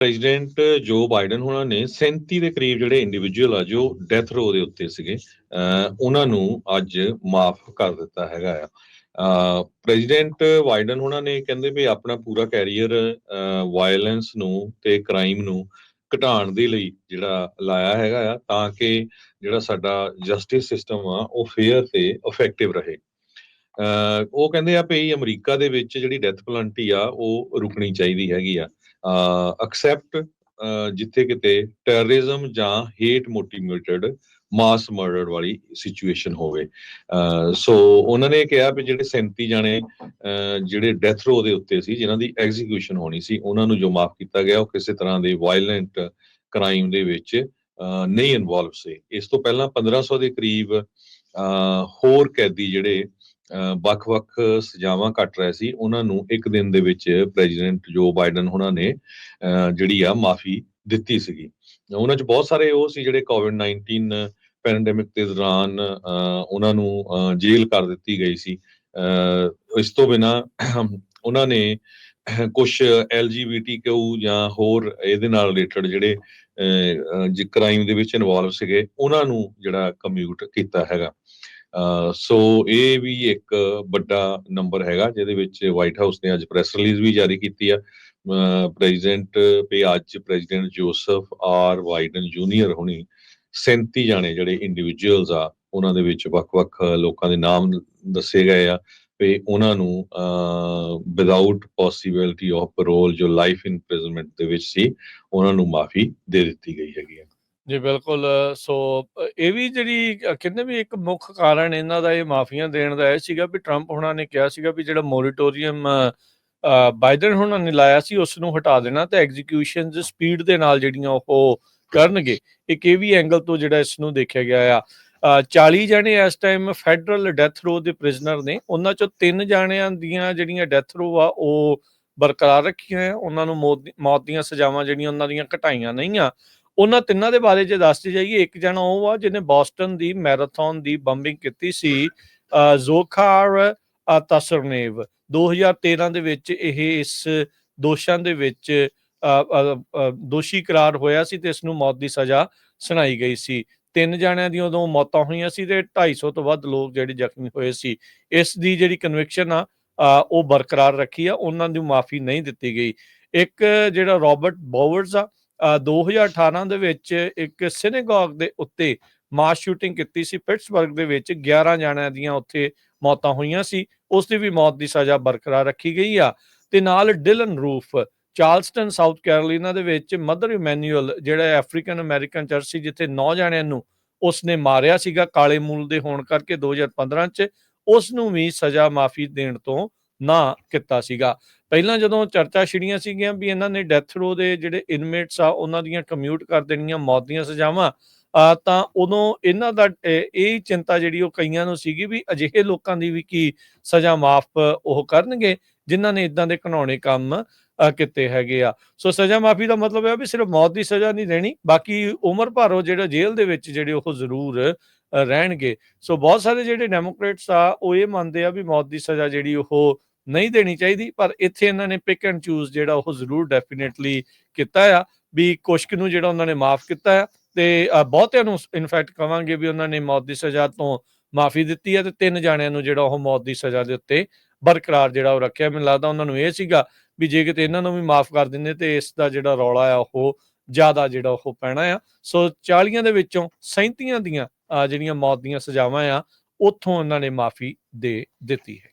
President ਜੋ Biden ਹੋਣਾ ਨੇ 37 ਦੇ ਕਰੀਬ ਜਿਹੜੇ ਇੰਡੀਵਿਜੂਅਲ ਆ, ਜੋ ਡੈਥ ਰੋ ਦੇ ਉੱਤੇ ਸੀਗੇ ਉਹਨਾਂ ਨੂੰ ਅੱਜ ਮਾਫ ਕਰ ਦਿੱਤਾ ਹੈਗਾ ਆ। ਪ੍ਰੈਜ਼ੀਡੈਂਟ ਬਾਈਡਨ ਉਹਨਾਂ ਨੇ ਕਹਿੰਦੇ ਵੀ ਆਪਣਾ ਪੂਰਾ ਕੈਰੀਅਰ ਵਾਇਲੈਂਸ ਨੂੰ ਤੇ ਕ੍ਰਾਈਮ ਨੂੰ ਘਟਾਉਣ ਦੇ ਲਈ ਜਿਹੜਾ ਲਾਇਆ ਹੈਗਾ ਆ, ਤਾਂ ਕਿ ਜਿਹੜਾ ਸਾਡਾ ਜਸਟਿਸ ਸਿਸਟਮ ਆ, ਉਹ ਫੇਅਰ ਤੇ ਇਫੈਕਟਿਵ ਰਹੇ। ਉਹ ਕਹਿੰਦੇ ਆ ਵੀ ਅਮਰੀਕਾ ਦੇ ਵਿੱਚ ਜਿਹੜੀ ਡੈਥ ਪਲੰਟੀ ਆ, ਉਹ ਰੁਕਣੀ ਚਾਹੀਦੀ ਹੈਗੀ ਆ। ਐਕਸੈਪਟ ਜਿੱਥੇ ਕਿਤੇ ਟੈਰਰਿਜ਼ਮ ਜਾਂ ਹੇਟ ਮੋਟੀਵੇਟਡ ਮਾਸ ਮਰਡਰ ਵਾਲੀ ਸਿਚੁਏਸ਼ਨ ਹੋਵੇ। ਸੋ ਉਹਨਾਂ ਨੇ ਕਿਹਾ ਵੀ ਜਿਹੜੇ 37 ਜਾਣੇ, ਅਹ, ਜਿਹੜੇ ਡੈਥ ਰੋ ਦੇ ਉੱਤੇ ਸੀ, ਜਿਨ੍ਹਾਂ ਦੀ ਐਗਜ਼ੀਕਿਊਸ਼ਨ ਹੋਣੀ ਸੀ, ਉਹਨਾਂ ਨੂੰ ਜੋ ਮਾਫ ਕੀਤਾ ਗਿਆ, ਉਹ ਕਿਸੇ ਤਰ੍ਹਾਂ ਦੇ ਵਾਇਲੈਂਟ ਕ੍ਰਾਈਮ ਦੇ ਵਿੱਚ ਨਹੀਂ ਇਨਵੋਲਵ ਸੀ। ਇਸ ਤੋਂ ਪਹਿਲਾਂ 1500 ਦੇ ਕਰੀਬ, ਅਹ, ਹੋਰ ਕੈਦੀ ਜਿਹੜੇ ਵੱਖ-ਵੱਖ ਸਜ਼ਾਵਾਂ ਕੱਟ ਰਹੇ ਸੀ। ਉਹਨਾਂ ਨੂੰ ਇੱਕ ਦਿਨ ਦੇ ਵਿੱਚ ਪ੍ਰੈਜ਼ੀਡੈਂਟ ਜੋ ਬਾਈਡਨ ਉਹਨਾਂ ਨੇ, ਅਹ ਜਿਹੜੀ ਆ ਮਾਫੀ ਦਿੱਤੀ ਸੀਗੀ। ਉਹਨਾਂ 'ਚ ਬਹੁਤ ਸਾਰੇ ਉਹ ਸੀ ਜਿਹੜੇ ਕੋਵਿਡ 19 ਪੈਂਡੇਮਿਕ ਦੇ ਦੌਰਾਨ ਉਹਨਾਂ ਨੂੰ ਜੇਲ੍ਹ ਕਰ ਦਿੱਤੀ ਗਈ ਸੀ। ਅਹ ਇਸ ਤੋਂ ਬਿਨਾ ਉਹਨਾਂ ਨੇ ਕੁਝ ਐਲਜੀਬੀਟੀਕਿਊ ਜਾਂ ਹੋਰ ਇਹਦੇ ਨਾਲ ਰਿਲੇਟਡ ਜਿਹੜੇ ਜਿ ਕ੍ਰਾਈਮ ਦੇ ਵਿੱਚ ਇਨਵੋਲਵ ਸੀਗੇ, ਉਹਨਾਂ ਨੂੰ ਜਿਹੜਾ ਕਮਿਊਟ ਕੀਤਾ ਹੈਗਾ। ਸੋ ਇਹ ਵੀ ਇੱਕ ਵੱਡਾ ਨੰਬਰ ਹੈਗਾ, ਜਿਹਦੇ ਵਿੱਚ ਵਾਈਟ ਹਾਊਸ ਨੇ ਅੱਜ ਪ੍ਰੈਸ ਰਿਲੀਜ਼ ਵੀ ਜਾਰੀ ਕੀਤੀ ਆ। ਪ੍ਰੈਜ਼ੀਡੈਂਟ ਪੇ ਅੱਜ president Joseph R Biden junior ਹੁਣੀ 37 ਜਾਣੇ ਜਿਹੜੇ ਇੰਡੀਵਿਜੂਅਲਸ ਆ, ਉਹਨਾਂ ਦੇ ਵਿੱਚ ਵੱਖ-ਵੱਖ ਲੋਕਾਂ ਦੇ ਨਾਮ ਦੱਸੇ ਗਏ ਆ ਵੀ ਉਹਨਾਂ ਨੂੰ ਵਿਦਆਊਟ ਪੋਸਿਬਿਲਿਟੀ ਆਫ ਪੈਰੋਲ ਜੋ ਲਾਈਫ ਇੰਪ੍ਰਿਜ਼ਨਮੈਂਟ ਦੇ ਵਿੱਚ ਸੀ, ਉਹਨਾਂ ਨੂੰ ਮਾਫੀ ਦੇ ਦਿੱਤੀ ਗਈ ਹੈਗੀ ਹੈ ਜੀ ਬਿਲਕੁਲ ਸੋ ਇਹ ਵੀ ਜਿਹੜੀ ਕਹਿੰਦੇ ਵੀ ਇੱਕ ਮੁੱਖ ਕਾਰਨ ਇਹਨਾਂ ਦਾ ਇਹ ਮਾਫੀਆਂ ਦੇਣ ਦਾ ਇਹ ਸੀਗਾ ਵੀ ਟਰੰਪ ਹੁਣਾਂ ਨੇ ਕਿਹਾ ਸੀਗਾ ਵੀ ਜਿਹੜਾ ਮੋਰੀਟੋਰੀਅਮ ਬਾਈਡਨ ਹੁਣਾਂ ਨੇ ਲਾਇਆ ਸੀ ਉਸ ਨੂੰ ਹਟਾ ਦੇਣਾ ਤੇ ਐਗਜ਼ੀਕਿਊਸ਼ਨਸ ਸਪੀਡ ਦੇ ਨਾਲ ਜਿਹੜੀਆਂ ਉਹ ਕਰਨਗੇ। ਇੱਕ ਇਹ ਵੀ ਐਂਗਲ ਤੋਂ ਜਿਹੜਾ ਇਸ ਨੂੰ ਦੇਖਿਆ ਗਿਆ ਆ। ਅ, 40 ਜਣੇ ਇਸ ਟਾਈਮ ਫੈਡਰਲ ਡੈਥ ਰੋ ਦੇ ਪ੍ਰਿਜ਼ਨਰ ਨੇ ਉਹਨਾਂ ਚੋਂ ਤਿੰਨ ਜਾਣਿਆਂ ਦੀਆਂ ਜਿਹੜੀਆਂ ਡੈਥ ਰੋ ਆ ਉਹ ਬਰਕਰਾਰ ਰੱਖੀਆਂ ਉਹਨਾਂ ਨੂੰ ਮੌਤ ਮੌਤ ਦੀਆਂ ਸਜ਼ਾਵਾਂ ਜਿਹੜੀਆਂ ਉਹਨਾਂ ਦੀਆਂ ਘਟਾਈਆਂ ਨਹੀਂ ਆ ਉਹਨਾਂ ਤਿੰਨਾਂ ਦੇ ਬਾਰੇ ਜੇ ਦੱਸਦੇ ਜਾਈਏ, ਇੱਕ ਜਣਾ ਉਹ ਆ ਜਿਹਨੇ ਬੋਸਟਨ ਦੀ ਮੈਰਾਥਨ ਦੀ ਬੰਬਿੰਗ ਕੀਤੀ ਸੀ ਜ਼ੋਖਾਰ ਤਸਰਨੇਵ। 2013 ਦੇ ਵਿੱਚ ਇਹ ਇਸ ਦੋਸ਼ਾਂ ਦੇ ਵਿੱਚ ਦੋਸ਼ੀ ਕਰਾਰ ਹੋਇਆ ਸੀ ਤੇ ਇਸ ਨੂੰ ਮੌਤ ਦੀ ਸਜ਼ਾ ਸੁਣਾਈ ਗਈ ਸੀ। ਤਿੰਨ ਜਣਿਆਂ ਦੀਆਂ ਉਦੋਂ ਮੌਤਾਂ ਹੋਈਆਂ ਸੀ ਤੇ 250 ਤੋਂ ਵੱਧ ਲੋਕ ਜਿਹੜੇ ਜ਼ਖਮੀ ਹੋਏ ਸੀ। ਇਸ ਦੀ ਜਿਹੜੀ ਕਨਵਿਕਸ਼ਨ ਆ ਉਹ ਬਰਕਰਾਰ ਰੱਖੀ ਆ, ਉਹਨਾਂ ਦੀ ਮਾਫੀ ਨਹੀਂ ਦਿੱਤੀ ਗਈ। ਇੱਕ ਜਿਹੜਾ ਰਾਬਰਟ ਬੋਵਰਜ਼ ਆ 2018 ਦੇ ਵਿੱਚ ਇੱਕ ਸਿਨੇਗੋਗ ਦੇ ਉੱਤੇ ਮਾਸ ਸ਼ੂਟਿੰਗ ਕੀਤੀ ਸੀ। ਪਿਟਸਬਰਗ ਦੇ ਵਿੱਚ 11 ਜਣਿਆਂ ਦੀਆਂ ਉੱਥੇ ਮੌਤਾਂ ਹੋਈਆਂ ਸੀ। ਉਸ ਦੀ ਵੀ ਮੌਤ ਦੀ ਸਜ਼ਾ ਬਰਕਰਾਰ ਰੱਖੀ ਗਈ ਆ। ਤੇ ਨਾਲ Dylann Roof Charleston South Carolina ਦੇ ਵਿੱਚ ਮਦਰ ਇਮੈਨੂਅਲ ਜਿਹੜਾ ਅਫਰੀਕਨ ਅਮਰੀਕਨ ਚਰਚ ਸੀ, ਜਿੱਥੇ 9 ਜਣਿਆਂ ਨੂੰ ਉਸਨੇ ਮਾਰਿਆ ਸੀਗਾ, ਕਾਲੇ ਮੂਲ ਦੇ ਹੋਣ ਕਰਕੇ 2015 ਚ। ਉਸ ਨੂੰ ਵੀ ਸਜ਼ਾ ਮਾਫੀ ਦੇਣ ਤੋਂ ਨਾ ਕੀਤਾ ਸੀਗਾ। ਪਹਿਲਾਂ ਜਦੋਂ ਚਰਚਾ ਛਿੜੀਆਂ ਸੀਗੀਆਂ ਵੀ ਇਹਨਾਂ ਨੇ ਡੈਥ ਰੋ ਦੇ ਜਿਹੜੇ ਇਨਮੇਟਸ ਆ ਉਹਨਾਂ ਦੀਆਂ ਕਮਿਊਟ ਕਰ ਦੇਣੀਆਂ ਮੌਤ ਦੀਆਂ ਸਜ਼ਾਵਾਂ ਆ ਤਾਂ ਉਦੋਂ ਇਹਨਾਂ ਦਾ ਇਹ ਚਿੰਤਾ ਜਿਹੜੀ ਉਹ ਕਈਆਂ ਨੂੰ ਸੀਗੀ ਵੀ ਅਜਿਹੇ ਲੋਕਾਂ ਦੀ ਵੀ ਕੀ ਸਜ਼ਾ ਮਾਫ ਉਹ ਕਰਨਗੇ ਜਿਨ੍ਹਾਂ ਨੇ ਇਦਾਂ ਦੇ ਘਣਾਉਣੇ ਕੰਮ ਅ, ਕੀਤੇ ਹੈਗੇ ਆ। ਸੋ ਸਜ਼ਾ ਮਾਫੀ ਦਾ ਮਤਲਬ ਹੈ ਵੀ ਸਿਰਫ ਮੌਤ ਦੀ ਸਜ਼ਾ ਨਹੀਂ ਦੇਣੀ ਬਾਕੀ ਉਮਰ ਭਰ ਉਹ ਜਿਹੜਾ ਜੇਲ੍ਹ ਦੇ ਵਿੱਚ ਜਿਹੜੇ ਉਹ ਜ਼ਰੂਰ ਰਹਿਣਗੇ। ਸੋ ਬਹੁਤ ਸਾਰੇ ਜਿਹੜੇ ਡੈਮੋਕ੍ਰੇਟਸ ਆ ਉਹ ਇਹ ਮੰਨਦੇ ਆ ਵੀ ਮੌਤ ਦੀ ਸਜ਼ਾ ਜਿਹੜੀ ਉਹ ਨਹੀਂ ਦੇਣੀ ਚਾਹੀਦੀ, ਪਰ ਇੱਥੇ ਇਹਨਾਂ ਨੇ ਪਿਕ ਐਂਡ ਚੂਜ਼ ਜਿਹੜਾ ਉਹ ਜ਼ਰੂਰ ਡੈਫੀਨਿਟਲੀ ਕੀਤਾ ਆ, ਵੀ ਕੁਸ਼ਕ ਨੂੰ ਜਿਹੜਾ ਉਹਨਾਂ ਨੇ ਮਾਫ ਕੀਤਾ ਆ, ਤੇ ਬਹੁਤਿਆਂ ਨੂੰ ਇਨਫੈਕਟ ਕਵਾਂਗੇ ਵੀ ਉਹਨਾਂ ਨੇ ਮੌਤ ਦੀ ਸਜ਼ਾ ਤੋਂ ਮਾਫੀ ਦਿੱਤੀ ਹੈ ਤੇ ਤਿੰਨ ਜਾਣਿਆਂ ਨੂੰ ਜਿਹੜਾ ਉਹ ਮੌਤ ਦੀ ਸਜ਼ਾ ਦੇ ਉੱਤੇ ਬਰਕਰਾਰ ਜਿਹੜਾ ਉਹ ਰੱਖਿਆ। ਮੈਨੂੰ ਲੱਗਦਾ ਉਹਨਾਂ ਨੂੰ ਇਹ ਸੀਗਾ ਵੀ ਜੇ ਕਿਤੇ ਇਹਨਾਂ ਨੂੰ ਵੀ ਮਾਫ ਕਰ ਦਿੰਦੇ, ਤੇ ਇਸ ਦਾ ਜਿਹੜਾ ਰੌਲਾ ਆ, ਉਹ ਜ਼ਿਆਦਾ ਜਿਹੜਾ ਉਹ ਪੈਣਾ ਆ। ਸੋ 40 ਦੇ ਵਿੱਚੋਂ 37 ਦੀਆਂ ਜਿਹੜੀਆਂ ਮੌਤ ਦੀਆਂ ਸਜ਼ਾਵਾਂ ਆ, ਉੱਥੋਂ ਉਹਨਾਂ ਨੇ ਮਾਫੀ ਦੇ ਦਿੱਤੀ ਹੈ